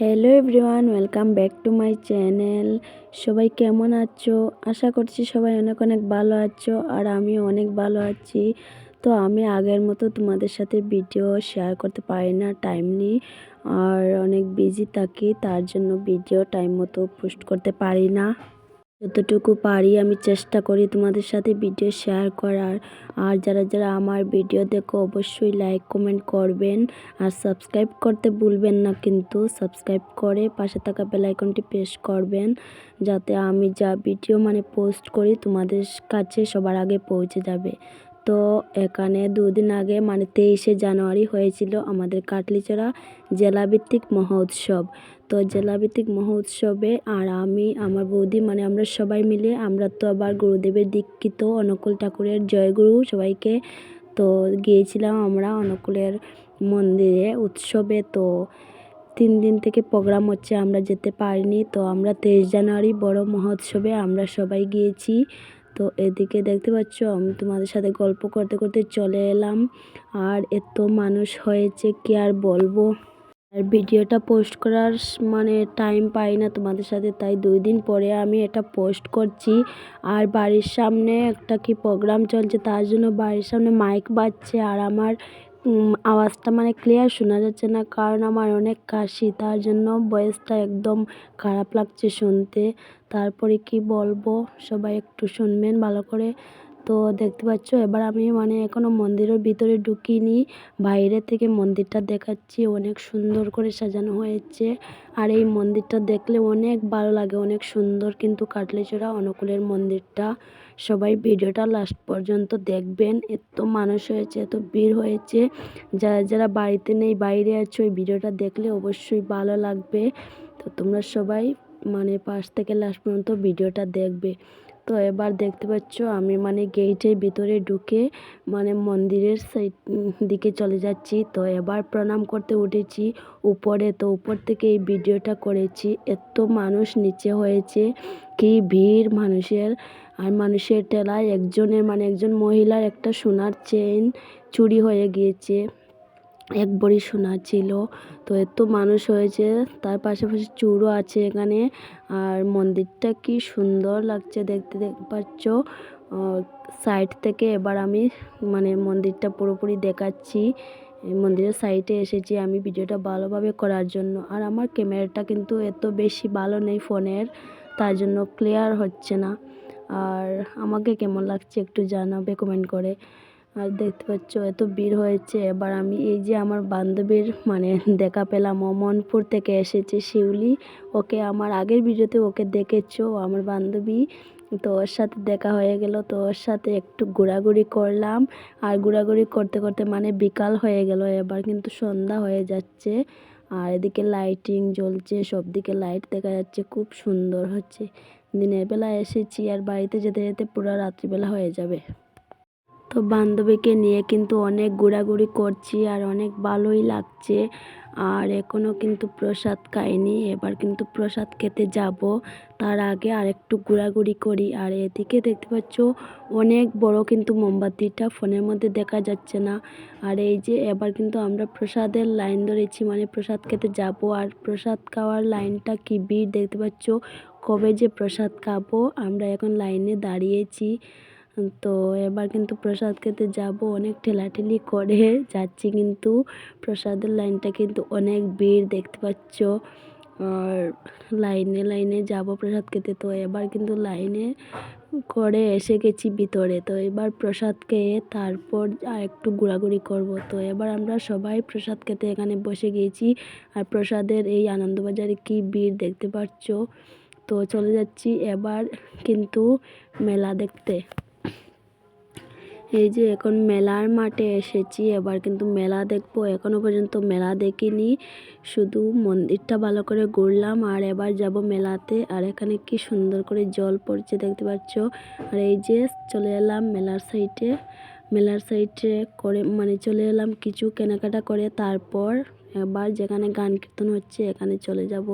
Hello everyone welcome back to my channel সবাই কেমন আছো? আশা করছি সবাই অনেক অনেক ভালো আছো আর আমি অনেক ভালো আছি। তো আমি আগের মতো তোমাদের সাথে ভিডিও শেয়ার করতে পারি না টাইম নেই। আর অনেক বিজি থাকি, তার জন্য ভিডিও টাইম মতো পোস্ট করতে পারি না। যতটুকু পারি আমি চেষ্টা করি তোমাদের সাথে ভিডিও শেয়ার করার। আর যারা যারা আমার ভিডিও দেখো, অবশ্যই লাইক কমেন্ট করবেন। আর সাবস্ক্রাইব করতে ভুলবেন না কিন্তু সাবস্ক্রাইব করে পাশে থাকা বেলাইকনটি প্রেস করবেন। যাতে আমি যা ভিডিও মানে পোস্ট করি তোমাদের কাছে সবার আগে পৌঁছে যাবে। তো এখানে দুদিন আগে মানে তেইশে জানুয়ারি হয়েছিল আমাদের কাটলিচড়া জেলাভিত্তিক মহোৎসব। তো জেলাভিত্তিক মহোৎসবে আর আমি, আমার বৌদি মানে আমরা সবাই মিলে, আমরা তো আবার গুরুদেবের দীক্ষিত অনুকূল ঠাকুরের জয়গুরু সবাইকে তো গিয়েছিলাম আমরা অনুকূলের মন্দিরে উৎসবে। তো তিন দিন থেকে প্রোগ্রাম হচ্ছে, আমরা যেতে পারিনি। তো আমরা তেইশ জানুয়ারি বড় মহোৎসবে আমরা সবাই গিয়েছি। তো এদিকে দেখতে পাচ্ছ, আমি তোমাদের সাথে গল্প করতে করতে চলে এলাম। আর এত মানুষ হয়েছে, কি আর বলব? আর ভিডিওটা পোস্ট করার মানে টাইম পাই না তোমাদের সাথে, তাই দুই দিন পরে আমি এটা পোস্ট করছি। আর বাড়ির সামনে একটা কি প্রোগ্রাম চলছে, তার জন্য বাড়ির সামনে মাইক বাজছে, আর আমার আওয়াজটা মানে ক্লিয়ার শোনা যাচ্ছে না, কারণ আমার অনেক কাশি, তার জন্য ভয়েসটা একদম খারাপ লাগছে শুনতে। তারপরে কি বলব? সবাই একটু শুনবেন ভালো করে। তো দেখতে পাচ্ছ, এবার আমি মানে এখনও মন্দিরের ভিতরে ঢুকিনি। বাইরে থেকে মন্দিরটা দেখাচ্ছি, অনেক সুন্দর করে সাজানো হয়েছে। আর এই মন্দিরটা দেখলে অনেক ভালো লাগে, অনেক সুন্দর কিন্তু কাটলিচড়া অনুকূলের মন্দিরটা। সবাই ভিডিওটা লাস্ট পর্যন্ত দেখবেন, এত মানুষ হয়েছে, এত ভিড় হয়েছে। যারা যারা বাড়িতে নেই, বাইরে আছো ওই ভিডিওটা দেখলে অবশ্যই ভালো লাগবে। তো তোমরা সবাই মানে পাশ থেকে লাস্ট পর্যন্ত ভিডিওটা দেখবে। তো এবার দেখতে পাচ্ছ, আমি মানে গেটের ভিতরে ঢুকে মানে মন্দিরের সাইড দিকে চলে যাচ্ছি। তো এবার প্রণাম করতে উঠেছি উপরে। তো উপর থেকে এই ভিডিওটা করেছি। এত মানুষ নিচে হয়েছে, কি ভিড় মানুষের। আর মানুষের টেলায় একজনের মানে একজন মহিলার একটা সোনার চেন চুরি হয়ে গিয়েছে। এক ভরি সোনা ছিল। তো এত মানুষ হয়েছে, তার পাশাপাশি চুরও আছে এখানে। আর মন্দিরটা কি সুন্দর লাগছে দেখতে পাচ্ছ? সাইড থেকে এবার আমি মানে মন্দিরটা পুরোপুরি দেখাচ্ছি। মন্দিরের সাইডে এসেছি আমি ভিডিওটা ভালোভাবে করার জন্য। আর আমার ক্যামেরাটা কিন্তু এত বেশি ভালো নেই ফোনের, তার জন্য ক্লিয়ার হচ্ছে না। আর আমাকে কেমন লাগছে একটু জানাবে কমেন্ট করে। আর দেখতে পাচ্ছ, এত ভিড় হয়েছে। এবার আমি এই যে আমার বান্ধবীর মানে দেখা পেলাম, অমনপুর থেকে এসেছে শিউলি। ওকে আমার আগের ভিডিওতে ওকে দেখেছ, আমার বান্ধবী? তো ওর সাথে দেখা হয়ে গেল, তো ওর সাথে একটু ঘোরাঘুরি করলাম। আর ঘোরাঘুরি করতে করতে মানে বিকাল হয়ে গেল, এবার কিন্তু সন্ধ্যা হয়ে যাচ্ছে। আর এদিকে লাইটিং জ্বলছে সব দিকে লাইট দেখা যাচ্ছে, খুব সুন্দর হচ্ছে। দিনের বেলা এসেছি, আর বাড়িতে যেতে যেতে পুরো রাত্রিবেলা হয়ে যাবে। তো বান্ধবীকে নিয়ে কিন্তু অনেক ঘোরাঘুরি করছি আর অনেক ভালোই লাগছে। আর এখনও কিন্তু প্রসাদ খাইনি, এবার কিন্তু প্রসাদ খেতে যাব। তার আগে আর একটু ঘোরাঘুরি করি। আর এদিকে দেখতে পাচ্ছ, অনেক বড় কিন্তু মোমবাতিটা ফোনের মধ্যে দেখা যাচ্ছে না। আর এই যে এবার কিন্তু আমরা প্রসাদের লাইন ধরেছি মানে প্রসাদ খেতে যাব। আর প্রসাদ খাওয়ার লাইনটা কি ভিড় দেখতে পাচ্ছ, কবে যে প্রসাদ খাব, আমরা এখন লাইনে দাঁড়িয়েছি। তো এবার কিন্তু প্রসাদ খেতে যাব, অনেক ঠেলাঠেলি করে যাচ্ছি কিন্তু প্রসাদের লাইনটা কিন্তু অনেক ভিড় দেখতে পাচ্ছ। আর লাইনে লাইনে যাব প্রসাদ খেতে, তো এবার কিন্তু লাইনে করে এসে গেছি ভিতরে। তো এবার প্রসাদ খেয়ে তারপর আর একটু ঘোরাঘুরি করব। তো এবার আমরা সবাই প্রসাদ খেতে এখানে বসে গিয়েছি। আর প্রসাদের এই আনন্দবাজারে কি ভিড় দেখতে পাচ্ছ? তো চলে যাচ্ছি এবার কিন্তু মেলা দেখতে। এই যে এখন মেলার মাঠে এসেছি, এবার কিন্তু মেলা দেখব। এখনও পর্যন্ত মেলা দেখিনি, শুধু মন্দিরটা ভালো করে ঘুরলাম আর এবার যাব মেলাতে। আর এখানে কি সুন্দর করে জল পড়ছে দেখতে পাচ্ছ। আর এই যে চলে এলাম মেলার সাইডে মেলার সাইডে করে মানে চলে এলাম কিছু কেনাকাটা করে, তারপর এবার যেখানে গান কীর্তন হচ্ছে এখানে চলে যাব।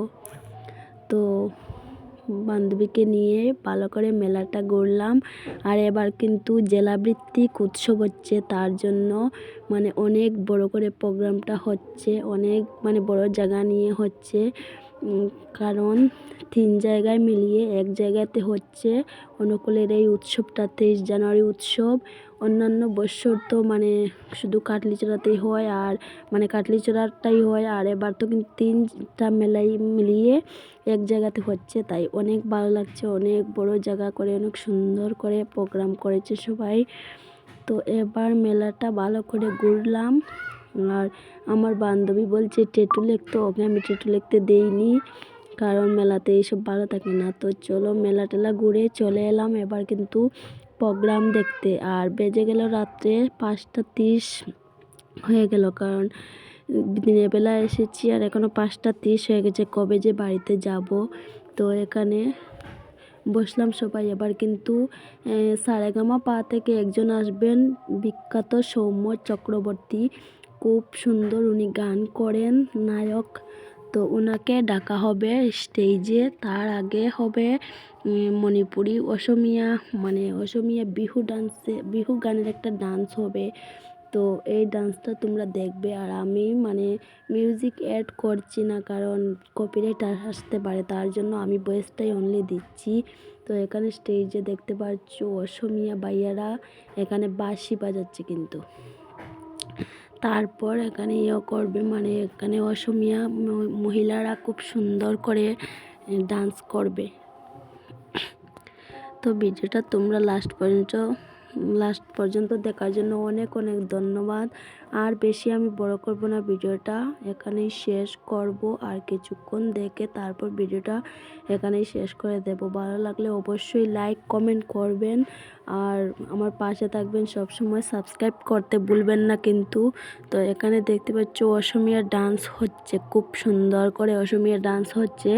তো বান্ধবীকে নিয়ে ভালো করে মেলাটা ঘুরলাম আর এবার কিন্তু জেলাভিত্তিক উৎসব হচ্ছে, তার জন্য মানে অনেক বড় করে প্রোগ্রামটা হচ্ছে, অনেক মানে বড় জায়গা নিয়ে হচ্ছে। কারণ তিন জায়গায় মিলিয়ে এক জায়গাতে হচ্ছে অনুকূলের এই উৎসবটা, তেইশ জানুয়ারি উৎসব। অন্যান্য বৎসর তো মানে শুধু কাটলি কাটলিচড়াতেই হয় আর মানে কাটলিচড়াটাই হয় আর এবার তো কিন্তু তিনটা মেলাই মিলিয়ে এক জায়গাতে হচ্ছে। তাই অনেক ভালো লাগছে, অনেক বড় জায়গা করে, অনেক সুন্দর করে প্রোগ্রাম করেছে সবাই। তো এবার মেলাটা ভালো করে ঘুরলাম। আর আমার বান্ধবী বলছে টেটু লিখতে ওকে আমি টেটু লিখতে দেইনি, কারণ মেলাতে এইসব ভালো থাকে না। তো চলো মেলা টেলা ঘুরে চলে এলাম। এবার কিন্তু প্রোগ্রাম দেখতে। আর বেজে গেল রাত্রে পাঁচটা তিরিশ হয়ে গেল, কারণ দিনের বেলা এসেছি আর এখনও পাঁচটা তিরিশ হয়ে গেছে, কবে যে বাড়িতে যাব। তো এখানে বসলাম সবাই। এবার কিন্তু সারেগামা পা থেকে একজন আসবেন, বিখ্যাত সৌম্য চক্রবর্তী। খুব সুন্দর উনি গান করেন, নায়ক। তো ওনাকে ডাকা হবে স্টেজে তার আগে হবে মণিপুরি অসমিয়া মানে অসমিয়া বিহু ডান্সে বিহু গানের একটা ডান্স হবে। তো এই ডান্সটা তোমরা দেখবে। আর আমি মানে মিউজিক অ্যাড করছি না, কারণ কপিরাইট আসতে পারে। তার জন্য আমি বয়েসটাই অনলি দিচ্ছি। তো এখানে স্টেজে দেখতে পাচ্ছ, অসমিয়া বাইয়ারা এখানে বাঁশি বাজাচ্ছে কিন্তু। তারপর এখানে ইয়ে করবে মানে এখানে অসমিয়া মহিলারা খুব সুন্দর করে ডান্স করবে। তো ভিডিওটা তোমরা লাস্ট পর্যন্ত লাস্ট পর্যন্ত দেখার জন্য অনেক অনেক ধন্যবাদ। আর বেশি আমি বড় করব না, ভিডিওটা এখানেই শেষ করব। আর কিছুক্ষণ দেখে তারপর ভিডিওটা এখানেই শেষ করে দেব। ভালো লাগলে অবশ্যই লাইক কমেন্ট করবেন। আর আমার পাশে থাকবেন সব সময় সাবস্ক্রাইব করতে ভুলবেন না কিন্তু। তো এখানে দেখতে পাচ্ছ অসমিয়া ডান্স হচ্ছে, খুব সুন্দর করে অসমিয়া ডান্স হচ্ছে।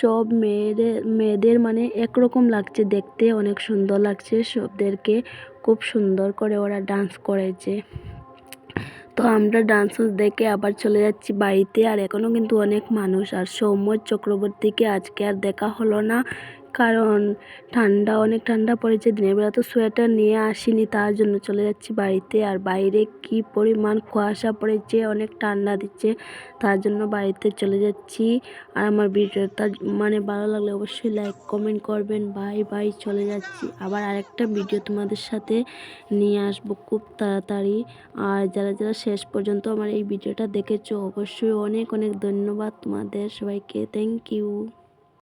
সব মেয়েদের মেয়েদের মানে একরকম লাগছে, দেখতে অনেক সুন্দর লাগছে, সবদেরকে খুব সুন্দর করে ওরা ডান্স করেছে। তো আমরা ডান্স দেখে আবার চলে যাচ্ছি বাড়িতে, আর এখনও কিন্তু অনেক মানুষ, আর সৌম্য চক্রবর্তীকে আজকে আর দেখা হলো না। কারণ ঠান্ডা, অনেক ঠান্ডা পড়েছে দিনের বেলা, তো সোয়েটার নিয়ে আসিনি, তার জন্য চলে যাচ্ছি বাড়িতে। আর বাইরে কি পরিমাণ কুয়াশা পড়েছে, অনেক ঠান্ডা দিচ্ছে, তার জন্য বাড়িতে চলে যাচ্ছি। আর আমার ভিডিওটা মানে ভালো লাগলে অবশ্যই লাইক কমেন্ট করবেন। বাই বাই চলে যাচ্ছি। আবার আরেকটা ভিডিও তোমাদের সাথে নিয়ে আসব খুব তাড়াতাড়ি। আর যারা যারা শেষ পর্যন্ত আমার এই ভিডিওটা দেখেছ, অবশ্যই অনেক অনেক ধন্যবাদ তোমাদের সবাইকে। Thank you